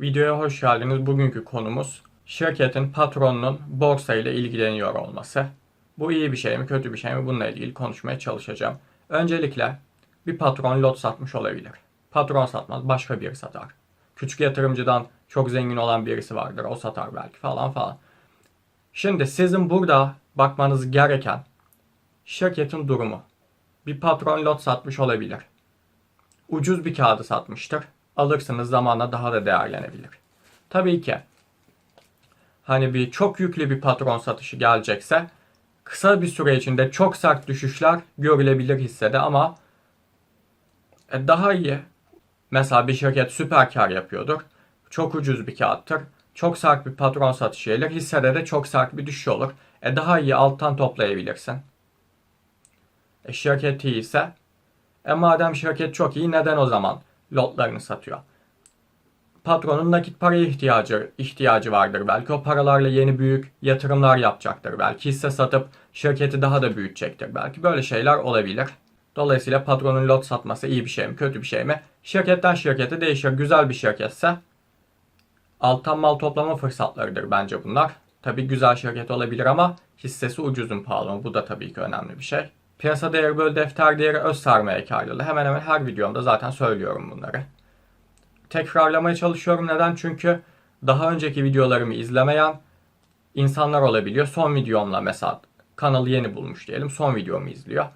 Videoya hoş geldiniz. Bugünkü konumuz şirketin patronunun borsa ile ilgileniyor olması. Bu iyi bir şey mi, kötü bir şey mi? Bununla ilgili konuşmaya çalışacağım. Öncelikle bir patron lot satmış olabilir. Patron satmaz, başka biri satar. Küçük yatırımcıdan çok zengin olan birisi vardır, o satar belki falan falan. Şimdi sizin burada bakmanız gereken şirketin durumu. Bir patron lot satmış olabilir. Ucuz bir kağıdı satmıştır. Alırsınız zamanla daha da değerlenebilir. Tabii ki hani bir çok yüklü bir patron satışı gelecekse kısa bir süre içinde çok sert düşüşler görülebilir hissede ama e, daha iyi. Mesela bir şirket süper kar yapıyordur. Çok ucuz bir kağıttır. Çok sert bir patron satışı gelir. Hissede de çok sert bir düşüş olur. E daha iyi alttan toplayabilirsin. E şirket iyi ise e madem şirket çok iyi neden o zaman lotlarını satıyor? Patronun nakit paraya ihtiyacı ihtiyacı vardır belki. O paralarla yeni büyük yatırımlar yapacaktır belki. Hisse satıp şirketi daha da büyütecektir belki. Böyle şeyler olabilir. Dolayısıyla patronun lot satması iyi bir şey mi, kötü bir şey mi? Şirketten şirkete değişir. Güzel bir şirketse alttan mal toplama fırsatlarıdır bence bunlar. Tabii güzel şirket olabilir ama hissesi ucuzun pahalı mı? Bu da tabii ki önemli bir şey. Piyasa değeri bölü defter değeri öz sermaye karlılığı. Hemen hemen her videomda zaten söylüyorum bunları. Tekrarlamaya çalışıyorum. Neden? Çünkü daha önceki videolarımı izlemeyen insanlar olabiliyor. Son videomla mesela kanalı yeni bulmuş diyelim. Son videomu izliyor.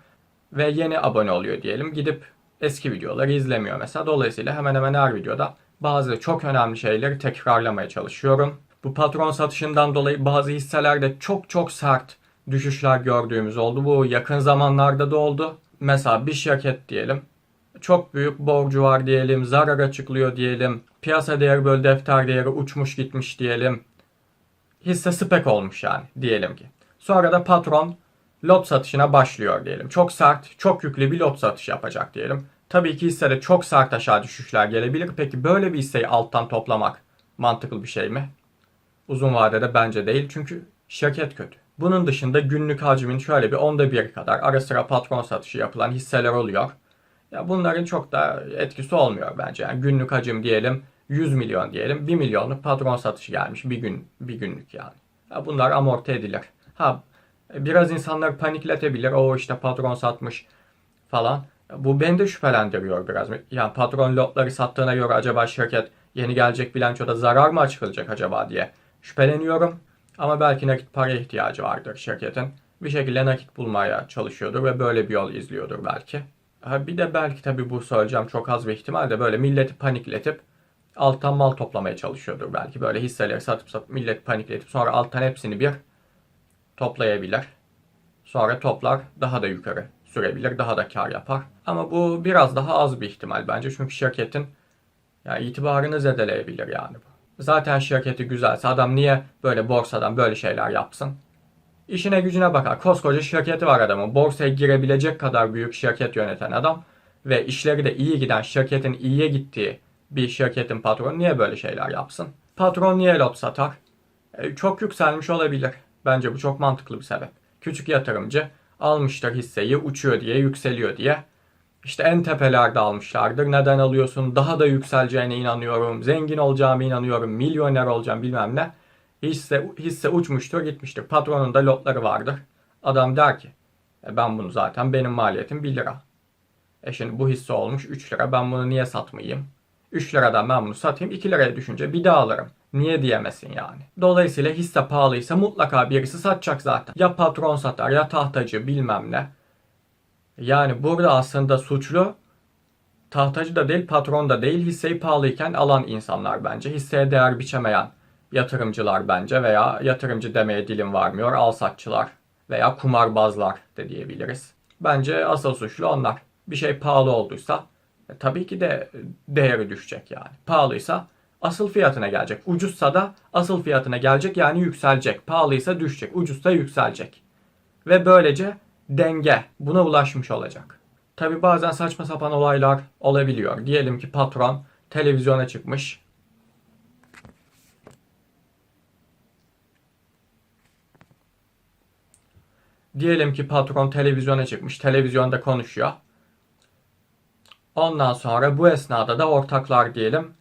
Ve yeni abone oluyor diyelim. Gidip eski videoları izlemiyor mesela. Dolayısıyla hemen hemen her videoda bazı çok önemli şeyleri tekrarlamaya çalışıyorum. Bu patron satışından dolayı bazı hisselerde çok çok sert düşüşler gördüğümüz oldu. Bu yakın zamanlarda da oldu. Mesela bir şirket diyelim. Çok büyük borcu var diyelim. Zarar açıklıyor diyelim. Piyasa değeri bölü defter değeri uçmuş gitmiş diyelim. Hisse spek olmuş yani diyelim ki. Sonra da patron lot satışına başlıyor diyelim. Çok sert, çok yüklü bir lot satış yapacak diyelim. Tabii ki hissede çok sert aşağı düşüşler gelebilir. Peki böyle bir hisseyi alttan toplamak mantıklı bir şey mi? Uzun vadede bence değil çünkü şirket kötü. Bunun dışında günlük hacmin şöyle bir onda bir kadar ara sıra patron satışı yapılan hisseler oluyor. Ya bunların çok da etkisi olmuyor bence. Yani günlük hacim diyelim 100 milyon diyelim 1 milyonluk patron satışı gelmiş bir gün bir günlük yani. Ya bunlar amorti edilir. Ha biraz insanları panikletebilir. O işte patron satmış falan. Bu beni de şüphelendiriyor biraz. Yani patron lotları sattığına göre acaba şirket yeni gelecek bilançoda zarar mı açıklayacak acaba diye şüpheleniyorum. Ama belki nakit para ihtiyacı vardır şirketin. Bir şekilde nakit bulmaya çalışıyordur ve böyle bir yol izliyordur belki. Ha bir de belki tabii bu söyleyeceğim çok az bir ihtimal de böyle milleti panikletip alttan mal toplamaya çalışıyordur belki. Böyle hisseleri satıp satıp milleti panikletip sonra alttan hepsini bir toplayabilir. Sonra toplar daha da yukarı sürebilir, daha da kar yapar. Ama bu biraz daha az bir ihtimal bence çünkü şirketin yani itibarını zedeleyebilir yani bu. Zaten şirketi güzelse adam niye böyle borsadan böyle şeyler yapsın? İşine gücüne bakar. Koskoca şirketi var adamın. Borsaya girebilecek kadar büyük şirket yöneten adam ve işleri de iyi giden şirketin iyiye gittiği bir şirketin patronu niye böyle şeyler yapsın? Patron niye lot satar? E, çok yükselmiş olabilir. Bence bu çok mantıklı bir sebep. Küçük yatırımcı almıştır hisseyi uçuyor diye yükseliyor diye. İşte en tepelerde almışlardır. Neden alıyorsun? Daha da yükseleceğine inanıyorum. Zengin olacağıma inanıyorum. Milyoner olacağım bilmem ne. Hisse, hisse uçmuştur gitmiştir. Patronun da lotları vardır. Adam der ki e ben bunu zaten benim maliyetim 1 lira. E şimdi bu hisse olmuş 3 lira. Ben bunu niye satmayayım? 3 liradan ben bunu satayım 2 liraya düşünce bir daha alırım. Niye diyemesin yani. Dolayısıyla hisse pahalıysa mutlaka birisi satacak zaten. Ya patron satar ya tahtacı bilmem ne. Yani burada aslında suçlu tahtacı da değil patron da değil hisseyi pahalıyken alan insanlar bence. Hisseye değer biçemeyen yatırımcılar bence veya yatırımcı demeye dilim varmıyor alsatçılar veya kumarbazlar da diyebiliriz. Bence asıl suçlu onlar. Bir şey pahalı olduysa e, tabii ki de değeri düşecek yani. Pahalıysa asıl fiyatına gelecek. Ucuzsa da asıl fiyatına gelecek yani yükselecek. Pahalıysa düşecek, ucuzsa yükselecek. Ve böylece denge buna ulaşmış olacak. Tabi bazen saçma sapan olaylar olabiliyor. Diyelim ki patron televizyona çıkmış. Diyelim ki patron televizyona çıkmış, televizyonda konuşuyor. Ondan sonra bu esnada da ortaklar diyelim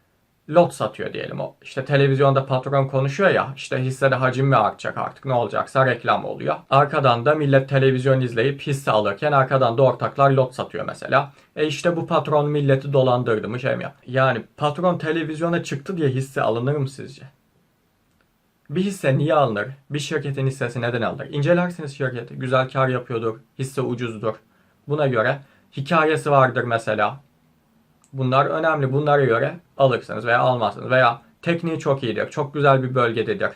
lot satıyor diyelim o. İşte televizyonda patron konuşuyor ya işte hissede hacim mi artacak artık ne olacaksa reklam oluyor. Arkadan da millet televizyon izleyip hisse alırken arkadan da ortaklar lot satıyor mesela. E işte bu patron milleti dolandırdı mı şey mi yap? Yani patron televizyona çıktı diye hisse alınır mı sizce? Bir hisse niye alınır? Bir şirketin hissesi neden alınır? İncelersiniz şirketi. Güzel kar yapıyordur. Hisse ucuzdur. Buna göre hikayesi vardır mesela. Bunlar önemli. Bunlara göre alırsınız veya almazsınız. Veya tekniği çok iyidir. Çok güzel bir bölgededir.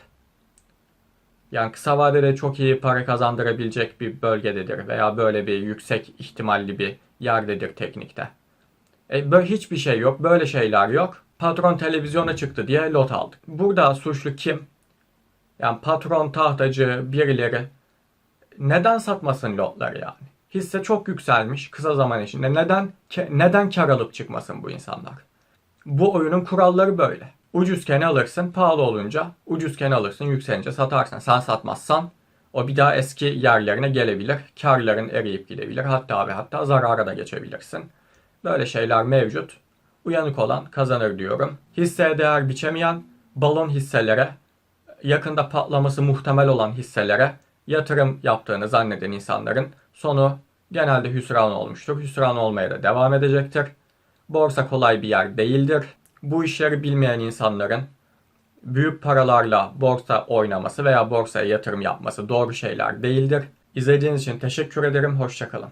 Yani kısa vadede çok iyi para kazandırabilecek bir bölgededir. Veya böyle bir yüksek ihtimalli bir yerdedir teknikte. E, böyle hiçbir şey yok. Böyle şeyler yok. Patron televizyona çıktı diye lot aldık. Burada suçlu kim? Yani patron, tahtacı, birileri neden satmasın lotları yani? Hisse çok yükselmiş kısa zaman içinde. Neden neden kar alıp çıkmasın bu insanlar? Bu oyunun kuralları böyle. Ucuzken alırsın, pahalı olunca ucuzken alırsın, yükselince satarsın. Sen satmazsan o bir daha eski yerlerine gelebilir. Karların eriyip gidebilir. Hatta ve hatta zarara da geçebilirsin. Böyle şeyler mevcut. Uyanık olan kazanır diyorum. Hisseye değer biçemeyen balon hisselere yakında patlaması muhtemel olan hisselere yatırım yaptığını zanneden insanların sonu genelde hüsran olmuştur. Hüsran olmaya da devam edecektir. Borsa kolay bir yer değildir. Bu işleri bilmeyen insanların büyük paralarla borsa oynaması veya borsaya yatırım yapması doğru şeyler değildir. İzlediğiniz için teşekkür ederim. Hoşçakalın.